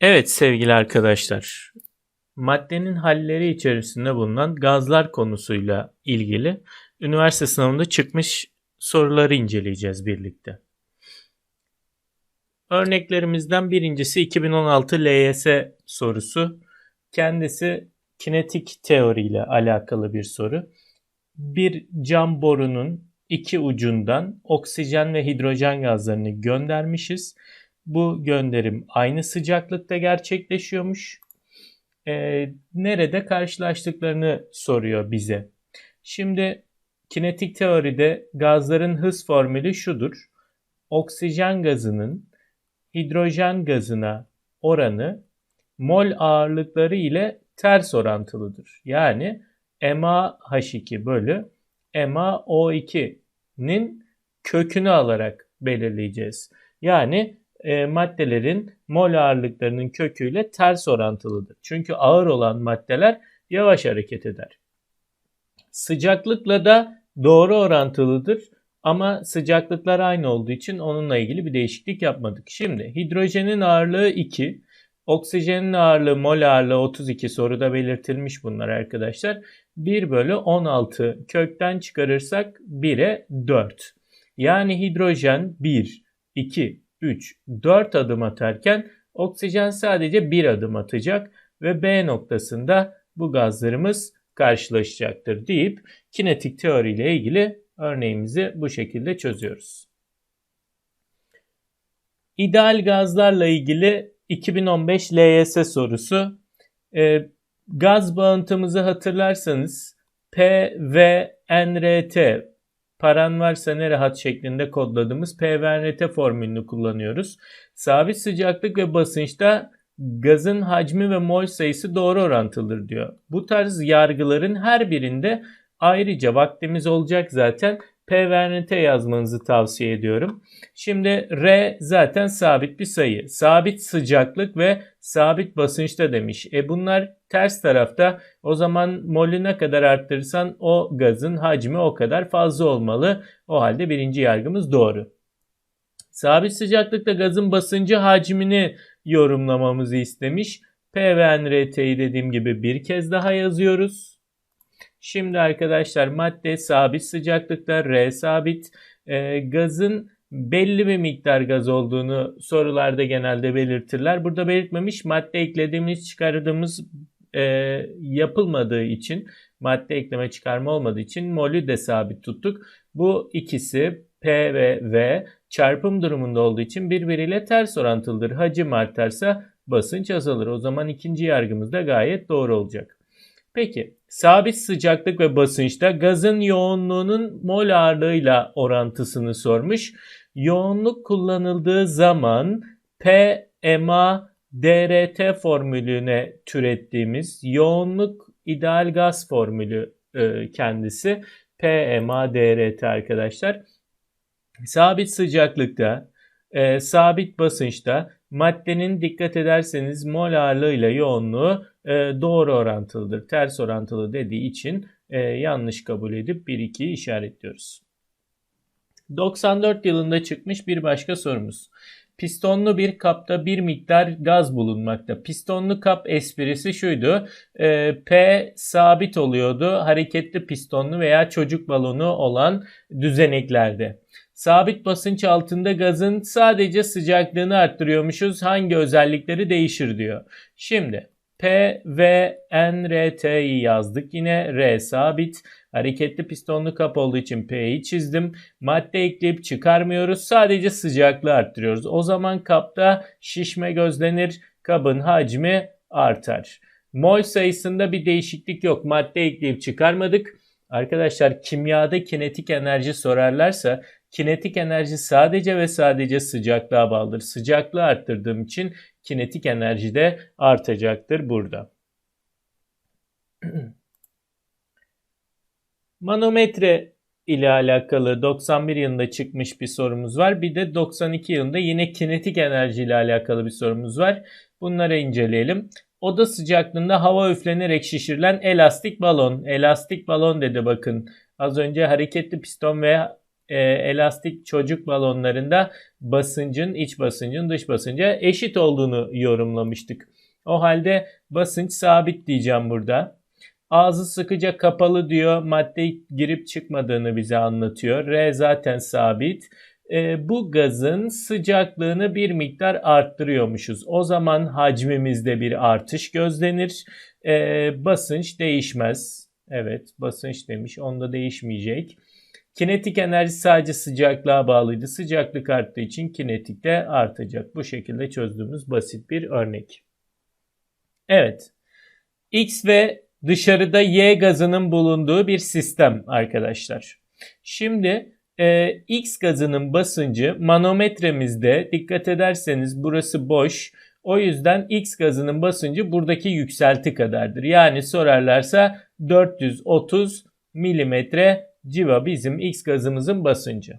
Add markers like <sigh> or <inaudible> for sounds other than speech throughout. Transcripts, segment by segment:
Evet sevgili arkadaşlar, maddenin halleri içerisinde bulunan gazlar konusuyla ilgili üniversite sınavında çıkmış soruları inceleyeceğiz birlikte. Örneklerimizden birincisi 2016 LYS sorusu. Kendisi kinetik teoriyle alakalı bir soru. Bir cam borunun iki ucundan oksijen ve hidrojen gazlarını göndermişiz bu gönderim aynı sıcaklıkta gerçekleşiyormuş. Ee, nerede karşılaştıklarını soruyor bize. Şimdi kinetik teoride gazların hız formülü şudur. Oksijen gazının hidrojen gazına oranı mol ağırlıkları ile ters orantılıdır. Yani MaH2 bölü MaO2'nin kökünü alarak belirleyeceğiz. Yani e, maddelerin mol ağırlıklarının köküyle ters orantılıdır. Çünkü ağır olan maddeler yavaş hareket eder. Sıcaklıkla da doğru orantılıdır ama sıcaklıklar aynı olduğu için onunla ilgili bir değişiklik yapmadık. Şimdi hidrojenin ağırlığı 2, oksijenin ağırlığı mol ağırlığı 32 soruda belirtilmiş bunlar arkadaşlar. 1 bölü 16 kökten çıkarırsak 1'e 4. Yani hidrojen 1, 2, 3, 4 adım atarken oksijen sadece 1 adım atacak ve B noktasında bu gazlarımız karşılaşacaktır deyip kinetik teori ile ilgili örneğimizi bu şekilde çözüyoruz. İdeal gazlarla ilgili 2015 LYS sorusu. E, gaz bağıntımızı hatırlarsanız P, V, NRT paran varsa ne rahat şeklinde kodladığımız PVRT formülünü kullanıyoruz. Sabit sıcaklık ve basınçta gazın hacmi ve mol sayısı doğru orantılıdır diyor. Bu tarz yargıların her birinde ayrıca vaktimiz olacak zaten PVRT yazmanızı tavsiye ediyorum. Şimdi R zaten sabit bir sayı. Sabit sıcaklık ve sabit basınçta demiş. E bunlar ters tarafta. O zaman molü ne kadar arttırırsan o gazın hacmi o kadar fazla olmalı. O halde birinci yargımız doğru. Sabit sıcaklıkta gazın basıncı hacmini yorumlamamızı istemiş. P ve NRT'yi dediğim gibi bir kez daha yazıyoruz. Şimdi arkadaşlar madde sabit sıcaklıkta, R sabit. E, gazın belli bir miktar gaz olduğunu sorularda genelde belirtirler. Burada belirtmemiş madde eklediğimiz çıkardığımız e, yapılmadığı için madde ekleme çıkarma olmadığı için molü de sabit tuttuk. Bu ikisi P ve V çarpım durumunda olduğu için birbiriyle ters orantılıdır. Hacim artarsa basınç azalır. O zaman ikinci yargımız da gayet doğru olacak. Peki sabit sıcaklık ve basınçta gazın yoğunluğunun mol ağırlığıyla orantısını sormuş. Yoğunluk kullanıldığı zaman P, MA, DRT formülüne türettiğimiz yoğunluk ideal gaz formülü e, kendisi. P, MA, DRT arkadaşlar. Sabit sıcaklıkta, e, sabit basınçta maddenin dikkat ederseniz mol ağırlığıyla yoğunluğu e, doğru orantılıdır. Ters orantılı dediği için e, yanlış kabul edip 1-2'yi işaretliyoruz. 94 yılında çıkmış bir başka sorumuz. Pistonlu bir kapta bir miktar gaz bulunmakta. Pistonlu kap esprisi şuydu. E, P sabit oluyordu hareketli pistonlu veya çocuk balonu olan düzeneklerde. Sabit basınç altında gazın sadece sıcaklığını arttırıyormuşuz. Hangi özellikleri değişir diyor. Şimdi P, V, N, R, T'yi yazdık. Yine R sabit. Hareketli pistonlu kap olduğu için P'yi çizdim. Madde ekleyip çıkarmıyoruz. Sadece sıcaklığı arttırıyoruz. O zaman kapta şişme gözlenir. Kabın hacmi artar. Mol sayısında bir değişiklik yok. Madde ekleyip çıkarmadık. Arkadaşlar kimyada kinetik enerji sorarlarsa kinetik enerji sadece ve sadece sıcaklığa bağlıdır. Sıcaklığı arttırdığım için kinetik enerji de artacaktır burada. <clears throat> Manometre ile alakalı 91 yılında çıkmış bir sorumuz var. Bir de 92 yılında yine kinetik enerji ile alakalı bir sorumuz var. Bunları inceleyelim. Oda sıcaklığında hava üflenerek şişirilen elastik balon. Elastik balon dedi bakın. Az önce hareketli piston ve e, elastik çocuk balonlarında basıncın iç basıncın dış basınca eşit olduğunu yorumlamıştık. O halde basınç sabit diyeceğim burada. Ağzı sıkıca kapalı diyor. Madde girip çıkmadığını bize anlatıyor. R zaten sabit. E, bu gazın sıcaklığını bir miktar arttırıyormuşuz. O zaman hacmimizde bir artış gözlenir. E, basınç değişmez. Evet basınç demiş. Onda değişmeyecek. Kinetik enerji sadece sıcaklığa bağlıydı. Sıcaklık arttığı için kinetik de artacak. Bu şekilde çözdüğümüz basit bir örnek. Evet. X ve dışarıda Y gazının bulunduğu bir sistem arkadaşlar. Şimdi e, X gazının basıncı manometremizde dikkat ederseniz burası boş. O yüzden X gazının basıncı buradaki yükselti kadardır. Yani sorarlarsa 430 milimetre civa bizim X gazımızın basıncı.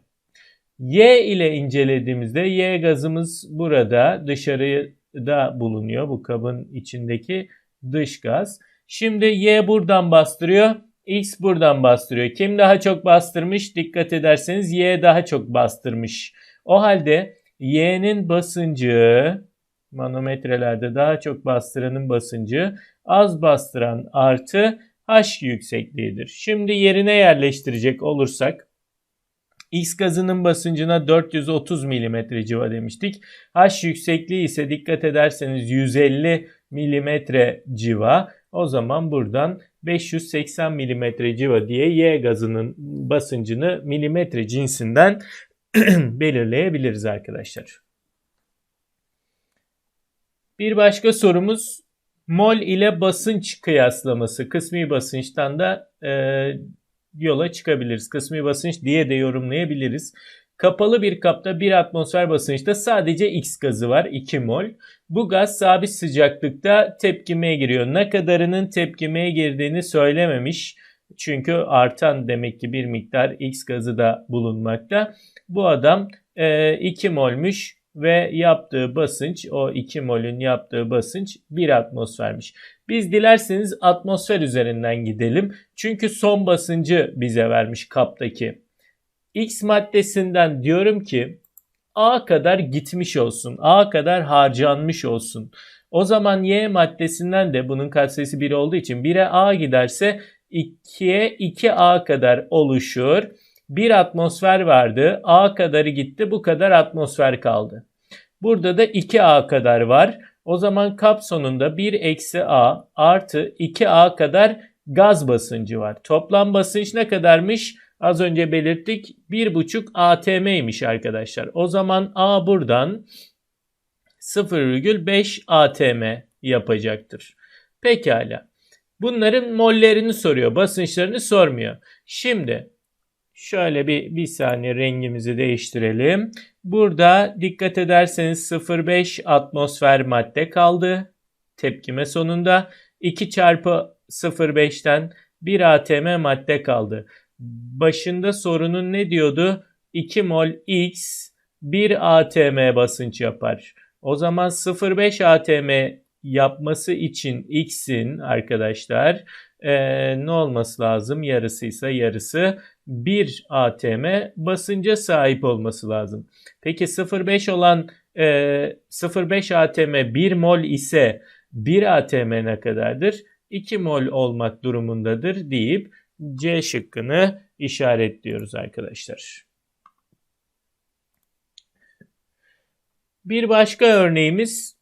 Y ile incelediğimizde Y gazımız burada dışarıda bulunuyor bu kabın içindeki dış gaz. Şimdi Y buradan bastırıyor. X buradan bastırıyor. Kim daha çok bastırmış? Dikkat ederseniz Y daha çok bastırmış. O halde Y'nin basıncı manometrelerde daha çok bastıranın basıncı az bastıran artı H yüksekliğidir. Şimdi yerine yerleştirecek olursak X gazının basıncına 430 mm civa demiştik. H yüksekliği ise dikkat ederseniz 150 mm civa. O zaman buradan 580 mm civa diye Y gazının basıncını milimetre cinsinden <clears throat> belirleyebiliriz arkadaşlar. Bir başka sorumuz mol ile basınç kıyaslaması. Kısmi basınçtan da e, yola çıkabiliriz. Kısmi basınç diye de yorumlayabiliriz. Kapalı bir kapta bir atmosfer basınçta sadece X gazı var 2 mol. Bu gaz sabit sıcaklıkta tepkimeye giriyor. Ne kadarının tepkimeye girdiğini söylememiş. Çünkü artan demek ki bir miktar X gazı da bulunmakta. Bu adam e, 2 molmuş ve yaptığı basınç o 2 molün yaptığı basınç 1 atmosfermiş. Biz dilerseniz atmosfer üzerinden gidelim. Çünkü son basıncı bize vermiş kaptaki. X maddesinden diyorum ki A kadar gitmiş olsun. A kadar harcanmış olsun. O zaman Y maddesinden de bunun katsayısı 1 olduğu için 1'e A giderse 2'ye 2A kadar oluşur. Bir atmosfer vardı. A kadarı gitti. Bu kadar atmosfer kaldı. Burada da 2A kadar var. O zaman kap sonunda 1 eksi A artı 2A kadar gaz basıncı var. Toplam basınç ne kadarmış? Az önce belirttik 1,5 atm'ymiş arkadaşlar. O zaman A buradan 0,5 atm yapacaktır. Pekala. Bunların mollerini soruyor. Basınçlarını sormuyor. Şimdi şöyle bir, bir saniye rengimizi değiştirelim. Burada dikkat ederseniz 0,5 atmosfer madde kaldı. Tepkime sonunda 2 çarpı 0,5'ten 1 atm madde kaldı başında sorunun ne diyordu? 2 mol X 1 atm basınç yapar. O zaman 0,5 atm yapması için X'in arkadaşlar e, ne olması lazım? Yarısıysa yarısı 1 atm basınca sahip olması lazım. Peki 0,5 olan e, 0,5 atm 1 mol ise 1 atm ne kadardır? 2 mol olmak durumundadır deyip C şıkkını işaretliyoruz arkadaşlar. Bir başka örneğimiz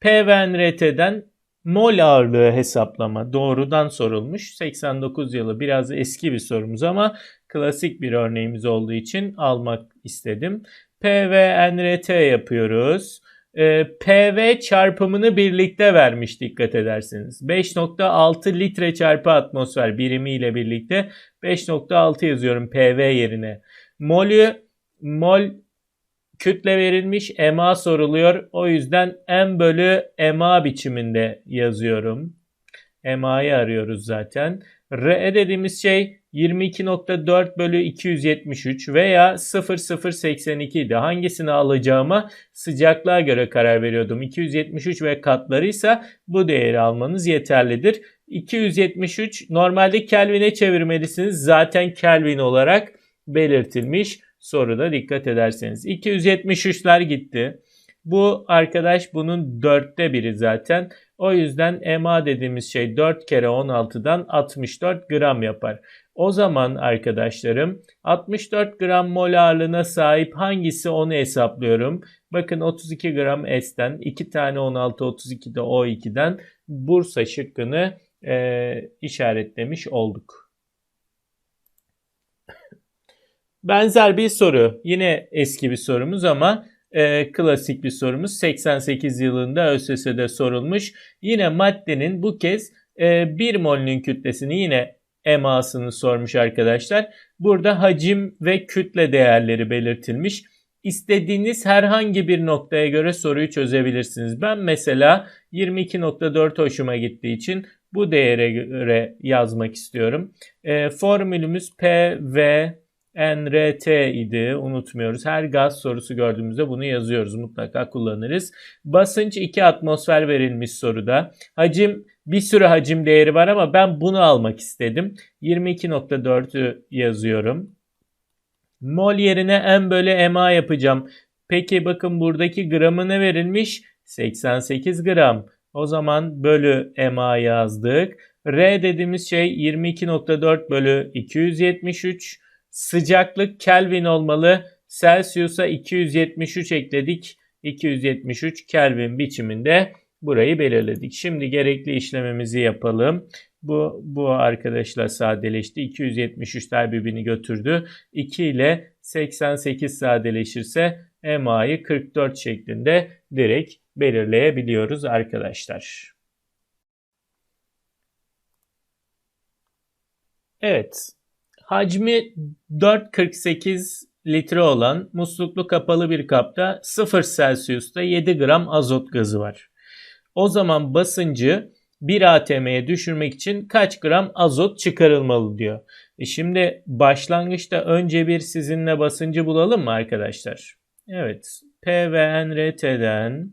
P ve NRT'den mol ağırlığı hesaplama doğrudan sorulmuş. 89 yılı biraz eski bir sorumuz ama klasik bir örneğimiz olduğu için almak istedim. P ve NRT yapıyoruz e, PV çarpımını birlikte vermiş dikkat ederseniz. 5.6 litre çarpı atmosfer birimiyle birlikte 5.6 yazıyorum PV yerine. Molü mol kütle verilmiş MA soruluyor. O yüzden M bölü MA biçiminde yazıyorum. MA'yı arıyoruz zaten. R dediğimiz şey 22.4 bölü 273 veya 0082 idi. Hangisini alacağıma sıcaklığa göre karar veriyordum. 273 ve katlarıysa bu değeri almanız yeterlidir. 273 normalde Kelvin'e çevirmelisiniz. Zaten Kelvin olarak belirtilmiş soruda dikkat ederseniz. 273'ler gitti. Bu arkadaş bunun dörtte biri zaten. O yüzden MA dediğimiz şey 4 kere 16'dan 64 gram yapar. O zaman arkadaşlarım 64 gram mol ağırlığına sahip hangisi onu hesaplıyorum. Bakın 32 gram S'ten 2 tane 16 32 de O2'den Bursa şıkkını e, işaretlemiş olduk. Benzer bir soru. Yine eski bir sorumuz ama e, klasik bir sorumuz. 88 yılında ÖSS'de sorulmuş. Yine maddenin bu kez e, 1 molünün kütlesini yine emasını sormuş arkadaşlar. Burada hacim ve kütle değerleri belirtilmiş. İstediğiniz herhangi bir noktaya göre soruyu çözebilirsiniz. Ben mesela 22.4 hoşuma gittiği için bu değere göre yazmak istiyorum. E, formülümüz P, V, NRT idi unutmuyoruz. Her gaz sorusu gördüğümüzde bunu yazıyoruz mutlaka kullanırız. Basınç 2 atmosfer verilmiş soruda. Hacim bir sürü hacim değeri var ama ben bunu almak istedim. 22.4'ü yazıyorum. Mol yerine M bölü MA yapacağım. Peki bakın buradaki gramı ne verilmiş? 88 gram. O zaman bölü MA yazdık. R dediğimiz şey 22.4 bölü 273. Sıcaklık Kelvin olmalı. Celsius'a 273 ekledik. 273 Kelvin biçiminde burayı belirledik. Şimdi gerekli işlemimizi yapalım. Bu, bu arkadaşla sadeleşti. 273'ler birbirini götürdü. 2 ile 88 sadeleşirse MA'yı 44 şeklinde direkt belirleyebiliyoruz arkadaşlar. Evet. Hacmi 4.48 litre olan musluklu kapalı bir kapta 0 Celsius'ta 7 gram azot gazı var. O zaman basıncı 1 atm'ye düşürmek için kaç gram azot çıkarılmalı diyor. E şimdi başlangıçta önce bir sizinle basıncı bulalım mı arkadaşlar? Evet. P ve NRT'den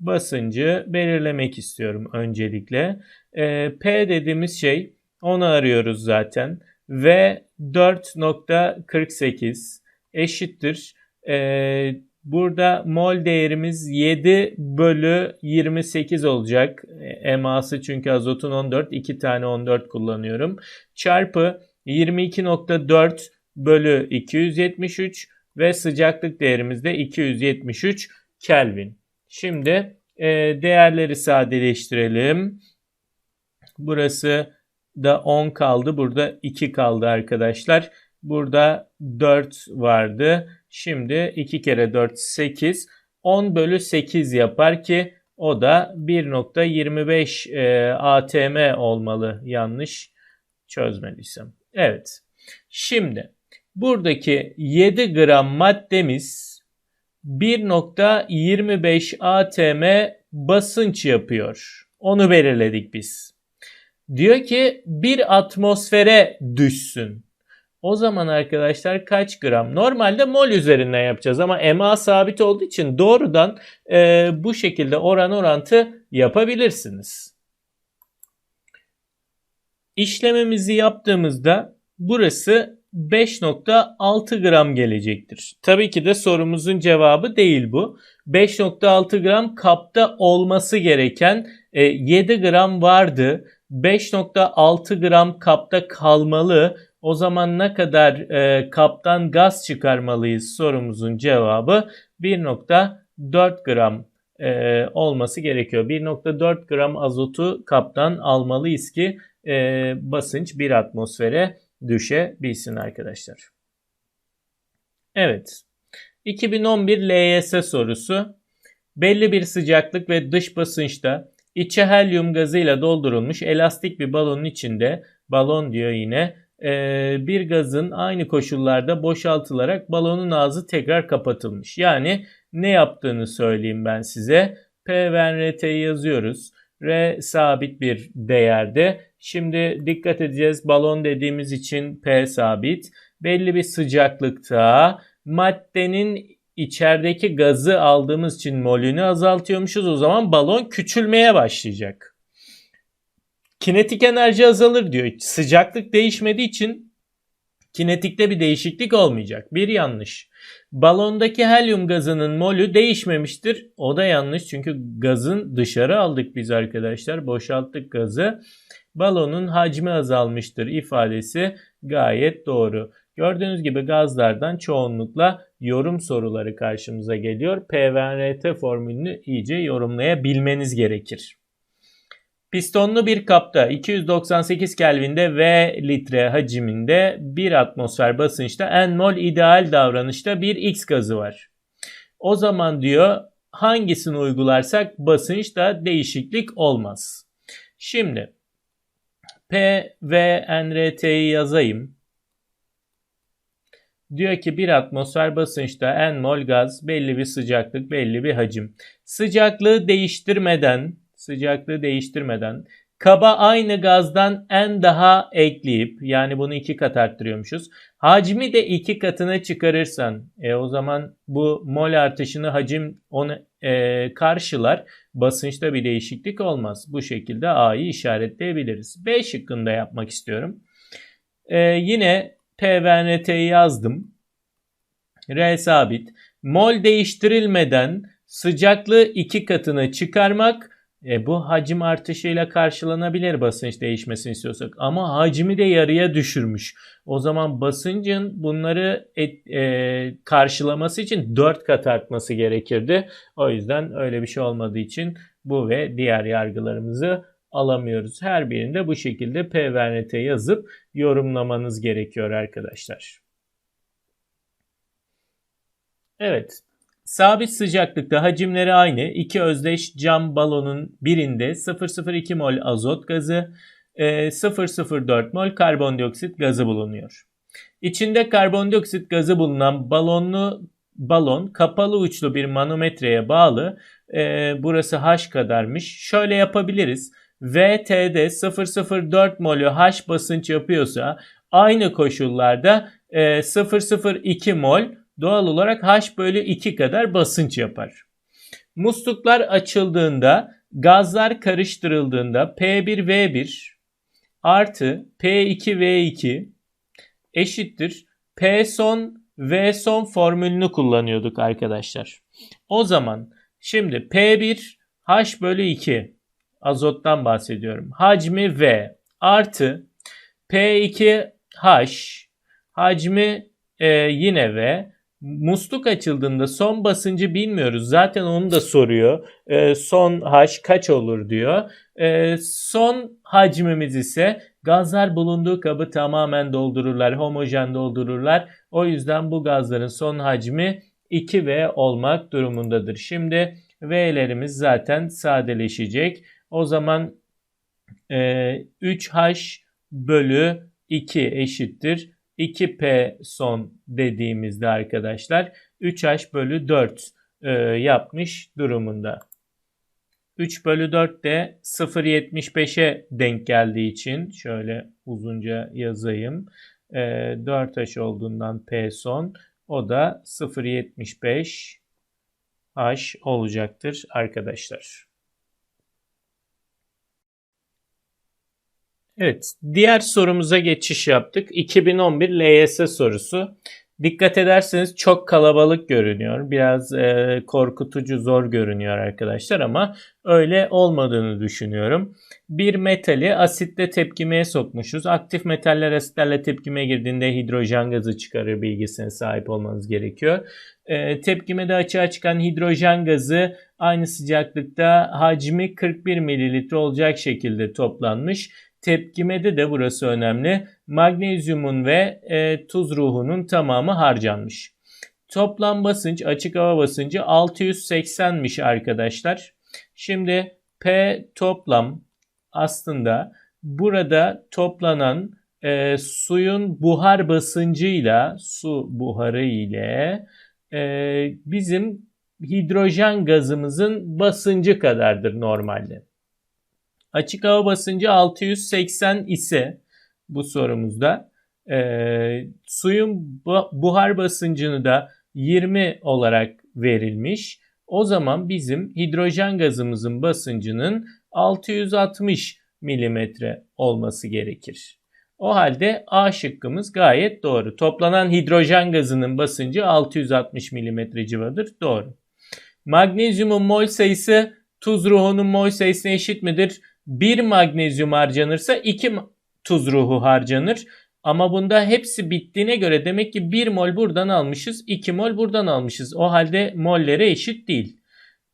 basıncı belirlemek istiyorum öncelikle. E, P dediğimiz şey onu arıyoruz zaten. Ve 4.48 eşittir. E, Burada mol değerimiz 7 bölü 28 olacak. Eması çünkü azotun 14. 2 tane 14 kullanıyorum. Çarpı 22.4 bölü 273 ve sıcaklık değerimiz de 273 Kelvin. Şimdi e, değerleri sadeleştirelim. Burası da 10 kaldı. Burada 2 kaldı arkadaşlar. Burada 4 vardı. Şimdi 2 kere 4 8. 10 bölü 8 yapar ki o da 1.25 e, ATM olmalı yanlış çözmediysem. Evet. Şimdi buradaki 7 gram maddemiz 1.25 ATM basınç yapıyor. Onu belirledik biz. Diyor ki bir atmosfere düşsün. O zaman arkadaşlar kaç gram? Normalde mol üzerinden yapacağız ama MA sabit olduğu için doğrudan e, bu şekilde oran orantı yapabilirsiniz. İşlemimizi yaptığımızda burası 5.6 gram gelecektir. Tabii ki de sorumuzun cevabı değil bu. 5.6 gram kapta olması gereken e, 7 gram vardı. 5.6 gram kapta kalmalı. O zaman ne kadar e, kaptan gaz çıkarmalıyız sorumuzun cevabı 1.4 gram e, olması gerekiyor. 1.4 gram azotu kaptan almalıyız ki e, basınç bir atmosfere düşebilsin arkadaşlar. Evet. 2011 LYS sorusu. Belli bir sıcaklık ve dış basınçta içi helyum gazıyla doldurulmuş elastik bir balonun içinde balon diyor yine e, bir gazın aynı koşullarda boşaltılarak balonun ağzı tekrar kapatılmış. Yani ne yaptığını söyleyeyim ben size. P ve RT'yi yazıyoruz. R sabit bir değerde. Şimdi dikkat edeceğiz. Balon dediğimiz için P sabit. Belli bir sıcaklıkta maddenin içerideki gazı aldığımız için molünü azaltıyormuşuz. O zaman balon küçülmeye başlayacak kinetik enerji azalır diyor. Sıcaklık değişmediği için Kinetikte bir değişiklik olmayacak. Bir yanlış. Balondaki helyum gazının molü değişmemiştir. O da yanlış çünkü gazın dışarı aldık biz arkadaşlar. Boşalttık gazı. Balonun hacmi azalmıştır ifadesi gayet doğru. Gördüğünüz gibi gazlardan çoğunlukla yorum soruları karşımıza geliyor. PVRT formülünü iyice yorumlayabilmeniz gerekir. Pistonlu bir kapta 298 Kelvin'de V litre haciminde 1 atmosfer basınçta N mol ideal davranışta bir X gazı var. O zaman diyor hangisini uygularsak basınçta değişiklik olmaz. Şimdi P ve NRT'yi yazayım. Diyor ki bir atmosfer basınçta N mol gaz belli bir sıcaklık belli bir hacim. Sıcaklığı değiştirmeden sıcaklığı değiştirmeden kaba aynı gazdan en daha ekleyip yani bunu iki kat arttırıyormuşuz. Hacmi de iki katına çıkarırsan e, o zaman bu mol artışını hacim onu e, karşılar. Basınçta bir değişiklik olmaz. Bu şekilde A'yı işaretleyebiliriz. B şıkkında yapmak istiyorum. E, yine P ve NT'yi yazdım. R sabit. Mol değiştirilmeden sıcaklığı iki katına çıkarmak e, bu hacim artışıyla karşılanabilir basınç değişmesini istiyorsak ama hacmi de yarıya düşürmüş. O zaman basıncın bunları et, e, karşılaması için 4 kat artması gerekirdi. O yüzden öyle bir şey olmadığı için bu ve diğer yargılarımızı alamıyoruz. Her birinde bu şekilde P ve NT yazıp yorumlamanız gerekiyor arkadaşlar. Evet, Sabit sıcaklıkta hacimleri aynı iki özdeş cam balonun birinde 0,02 mol azot gazı, 0,04 e, mol karbondioksit gazı bulunuyor. İçinde karbondioksit gazı bulunan balonlu balon kapalı uçlu bir manometreye bağlı. E, burası H kadarmış. Şöyle yapabiliriz. VT'de 0,04 molü H basınç yapıyorsa aynı koşullarda 0,02 e, mol doğal olarak H bölü 2 kadar basınç yapar. Musluklar açıldığında gazlar karıştırıldığında P1V1 artı P2V2 eşittir P son V son formülünü kullanıyorduk arkadaşlar. O zaman şimdi P1 H bölü 2 azottan bahsediyorum. Hacmi V artı P2 H hacmi e, yine V musluk açıldığında son basıncı bilmiyoruz. Zaten onu da soruyor. E, son H kaç olur diyor. E, son hacmimiz ise gazlar bulunduğu kabı tamamen doldururlar. Homojen doldururlar. O yüzden bu gazların son hacmi 2V olmak durumundadır. Şimdi V'lerimiz zaten sadeleşecek. O zaman e, 3H bölü 2 eşittir 2P son dediğimizde arkadaşlar 3H bölü 4 e, yapmış durumunda. 3 bölü 4 de 0.75'e denk geldiği için şöyle uzunca yazayım. E, 4H olduğundan P son o da 0.75 H olacaktır arkadaşlar. Evet, diğer sorumuza geçiş yaptık. 2011 LYS sorusu. Dikkat ederseniz çok kalabalık görünüyor. Biraz e, korkutucu, zor görünüyor arkadaşlar ama öyle olmadığını düşünüyorum. Bir metali asitle tepkimeye sokmuşuz. Aktif metaller asitlerle tepkime girdiğinde hidrojen gazı çıkarır bilgisine sahip olmanız gerekiyor. E, tepkimede açığa çıkan hidrojen gazı aynı sıcaklıkta hacmi 41 mililitre olacak şekilde toplanmış tepkimede de burası önemli. Magnezyumun ve e, tuz ruhunun tamamı harcanmış. Toplam basınç açık hava basıncı 680'miş arkadaşlar. Şimdi P toplam aslında burada toplanan e, suyun buhar basıncıyla su buharı ile e, bizim hidrojen gazımızın basıncı kadardır normalde. Açık hava basıncı 680 ise bu sorumuzda e, suyun buhar basıncını da 20 olarak verilmiş. O zaman bizim hidrojen gazımızın basıncının 660 milimetre olması gerekir. O halde A şıkkımız gayet doğru. Toplanan hidrojen gazının basıncı 660 mm civadır. Doğru. Magnezyumun mol sayısı tuz ruhunun mol sayısına eşit midir? 1 magnezyum harcanırsa 2 tuz ruhu harcanır. Ama bunda hepsi bittiğine göre demek ki 1 mol buradan almışız, 2 mol buradan almışız. O halde mollere eşit değil.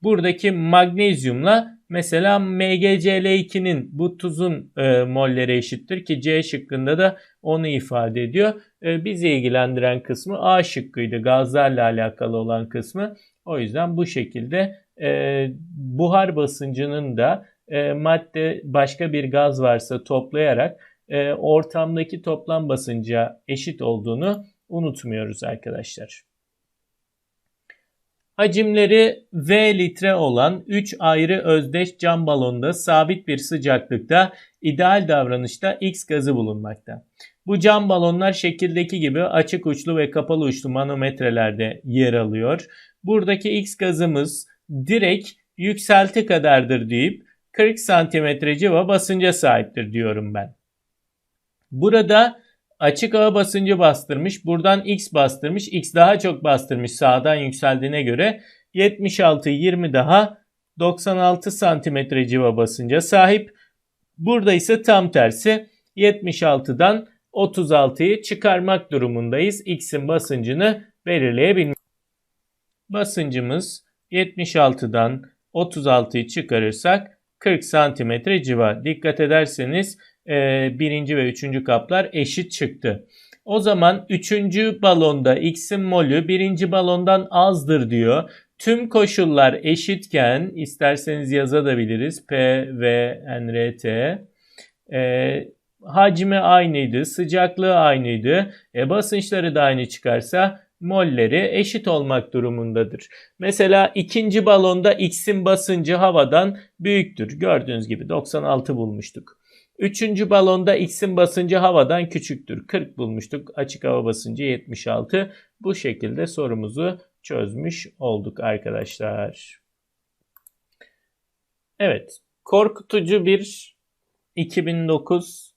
Buradaki magnezyumla mesela MgCl2'nin bu tuzun e, mollere eşittir ki C şıkkında da onu ifade ediyor. E, bizi ilgilendiren kısmı A şıkkıydı gazlarla alakalı olan kısmı. O yüzden bu şekilde e, buhar basıncının da e, madde başka bir gaz varsa toplayarak e, ortamdaki toplam basınca eşit olduğunu unutmuyoruz arkadaşlar. Hacimleri V litre olan 3 ayrı özdeş cam balonda sabit bir sıcaklıkta ideal davranışta X gazı bulunmakta. Bu cam balonlar şekildeki gibi açık uçlu ve kapalı uçlu manometrelerde yer alıyor. Buradaki X gazımız direkt yükselti kadardır deyip 40 santimetre civa basınca sahiptir diyorum ben. Burada açık hava basıncı bastırmış. Buradan X bastırmış. X daha çok bastırmış sağdan yükseldiğine göre. 76 20 daha 96 santimetre civa basınca sahip. Burada ise tam tersi 76'dan 36'yı çıkarmak durumundayız. X'in basıncını belirleyebilmek. Basıncımız 76'dan 36'yı çıkarırsak 40 santimetre civa. Dikkat ederseniz e, birinci ve üçüncü kaplar eşit çıktı. O zaman üçüncü balonda X'in molü birinci balondan azdır diyor. Tüm koşullar eşitken isterseniz yazabiliriz. P, V, N, R, T. E, hacmi aynıydı, sıcaklığı aynıydı. E, basınçları da aynı çıkarsa molleri eşit olmak durumundadır. Mesela ikinci balonda X'in basıncı havadan büyüktür. Gördüğünüz gibi 96 bulmuştuk. Üçüncü balonda X'in basıncı havadan küçüktür. 40 bulmuştuk. Açık hava basıncı 76. Bu şekilde sorumuzu çözmüş olduk arkadaşlar. Evet. Korkutucu bir 2009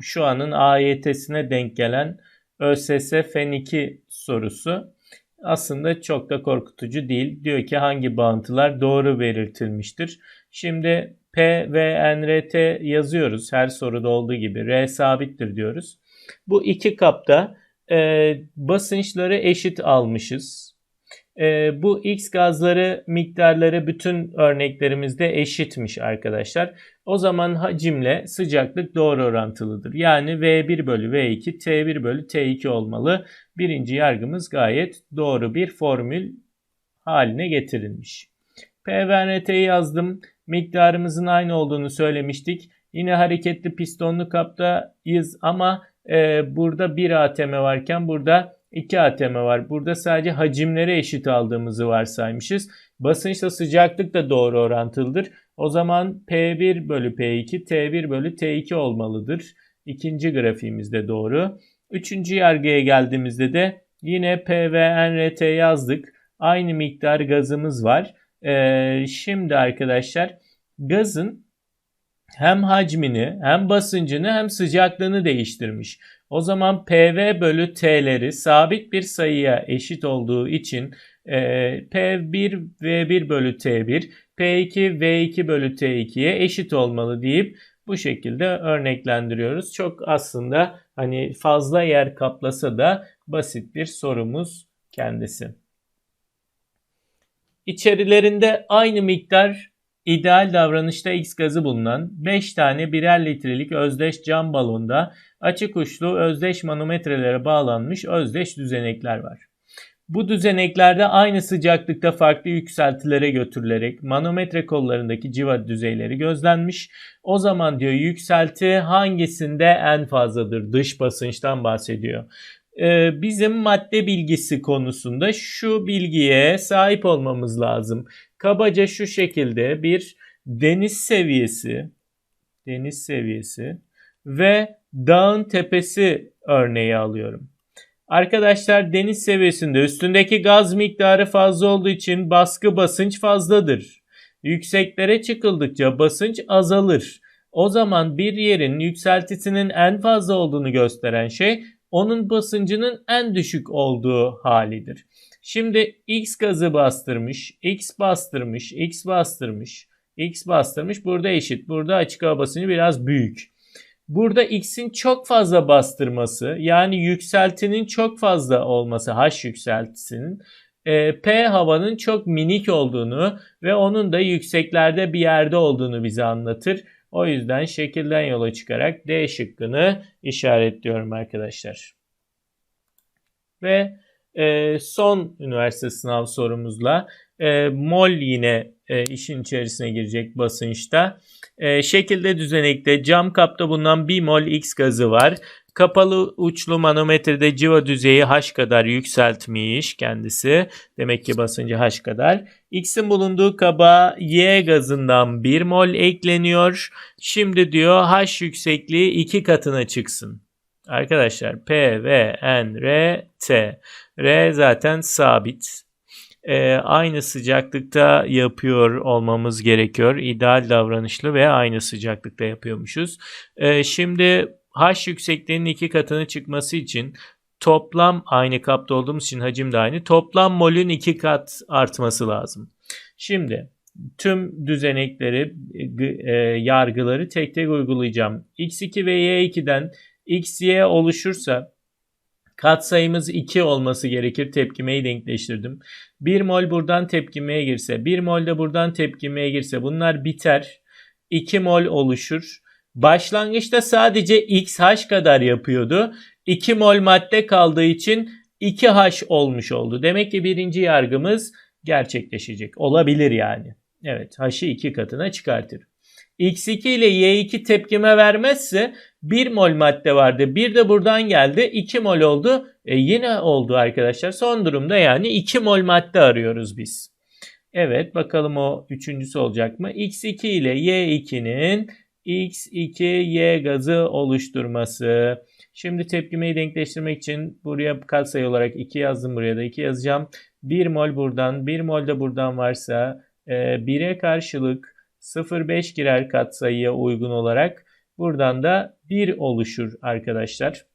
şu anın AYT'sine denk gelen ÖSS Fen 2 sorusu. Aslında çok da korkutucu değil. Diyor ki hangi bağıntılar doğru belirtilmiştir. Şimdi P ve NRT yazıyoruz. Her soruda olduğu gibi. R sabittir diyoruz. Bu iki kapta e, basınçları eşit almışız. E, bu X gazları miktarları bütün örneklerimizde eşitmiş arkadaşlar. O zaman hacimle sıcaklık doğru orantılıdır. Yani V1 bölü V2 T1 bölü T2 olmalı. Birinci yargımız gayet doğru bir formül haline getirilmiş. P ve NRT'yi yazdım miktarımızın aynı olduğunu söylemiştik. Yine hareketli pistonlu kaptayız ama e, burada 1 ATM varken burada 2 ATM var. Burada sadece hacimlere eşit aldığımızı varsaymışız. Basınçla sıcaklık da doğru orantılıdır. O zaman P1 bölü P2 T1 bölü T2 olmalıdır. İkinci grafiğimizde doğru. Üçüncü yargıya geldiğimizde de yine P ve NRT yazdık. Aynı miktar gazımız var. Ee, şimdi arkadaşlar gazın hem hacmini hem basıncını hem sıcaklığını değiştirmiş. O zaman PV bölü T'leri sabit bir sayıya eşit olduğu için e, P1 V1 bölü T1 P2 V2 bölü T2'ye eşit olmalı deyip bu şekilde örneklendiriyoruz. Çok aslında hani fazla yer kaplasa da basit bir sorumuz kendisi. İçerilerinde aynı miktar ideal davranışta X gazı bulunan 5 tane birer litrelik özdeş cam balonda açık uçlu özdeş manometrelere bağlanmış özdeş düzenekler var. Bu düzeneklerde aynı sıcaklıkta farklı yükseltilere götürülerek manometre kollarındaki civa düzeyleri gözlenmiş. O zaman diyor yükselti hangisinde en fazladır? Dış basınçtan bahsediyor. Ee, bizim madde bilgisi konusunda şu bilgiye sahip olmamız lazım. Kabaca şu şekilde bir deniz seviyesi, deniz seviyesi ve dağın tepesi örneği alıyorum. Arkadaşlar deniz seviyesinde üstündeki gaz miktarı fazla olduğu için baskı basınç fazladır. Yükseklere çıkıldıkça basınç azalır. O zaman bir yerin yükseltisinin en fazla olduğunu gösteren şey onun basıncının en düşük olduğu halidir. Şimdi X gazı bastırmış, X bastırmış, X bastırmış, X bastırmış. Burada eşit. Burada açık hava basıncı biraz büyük. Burada X'in çok fazla bastırması yani yükseltinin çok fazla olması H yükseltisinin e, P havanın çok minik olduğunu ve onun da yükseklerde bir yerde olduğunu bize anlatır. O yüzden şekilden yola çıkarak D şıkkını işaretliyorum arkadaşlar. Ve e, son üniversite sınav sorumuzla e, mol yine e, işin içerisine girecek basınçta. E, şekilde düzenekte cam kapta bulunan 1 mol X gazı var. Kapalı uçlu manometrede civa düzeyi H kadar yükseltmiş kendisi. Demek ki basıncı H kadar. X'in bulunduğu kaba Y gazından 1 mol ekleniyor. Şimdi diyor H yüksekliği 2 katına çıksın. Arkadaşlar P, V, N, R, T. R zaten sabit. Ee, aynı sıcaklıkta yapıyor olmamız gerekiyor. İdeal davranışlı ve aynı sıcaklıkta yapıyormuşuz. Ee, şimdi H yüksekliğinin iki katını çıkması için toplam aynı kapta olduğumuz için hacim de aynı. Toplam molün iki kat artması lazım. Şimdi tüm düzenekleri, e, yargıları tek tek uygulayacağım. X2 ve Y2'den XY oluşursa katsayımız 2 olması gerekir. Tepkimeyi denkleştirdim. 1 mol buradan tepkimeye girse, 1 mol de buradan tepkimeye girse bunlar biter. 2 mol oluşur. Başlangıçta sadece XH kadar yapıyordu. 2 mol madde kaldığı için 2H olmuş oldu. Demek ki birinci yargımız gerçekleşecek. Olabilir yani. Evet H'ı 2 katına çıkartır. X2 ile Y2 tepkime vermezse 1 mol madde vardı. Bir de buradan geldi. 2 mol oldu. E yine oldu arkadaşlar. Son durumda yani 2 mol madde arıyoruz biz. Evet bakalım o üçüncüsü olacak mı? X2 ile Y2'nin X2Y gazı oluşturması. Şimdi tepkimeyi denkleştirmek için buraya katsayı olarak 2 yazdım. Buraya da 2 yazacağım. 1 mol buradan, 1 mol de buradan varsa 1'e e, karşılık 0,5 girer katsayıya uygun olarak. Buradan da 1 oluşur arkadaşlar.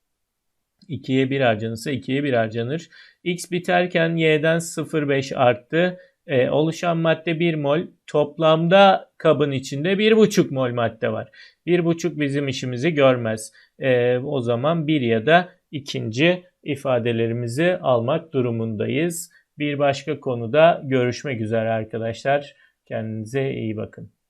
2'ye 1 harcanırsa 2'ye 1 harcanır. X biterken Y'den 0,5 arttı. Ee, oluşan madde 1 mol. Toplamda kabın içinde 1,5 mol madde var. 1,5 bizim işimizi görmez. Ee, o zaman 1 ya da ikinci ifadelerimizi almak durumundayız. Bir başka konuda görüşmek üzere arkadaşlar. Kendinize iyi bakın.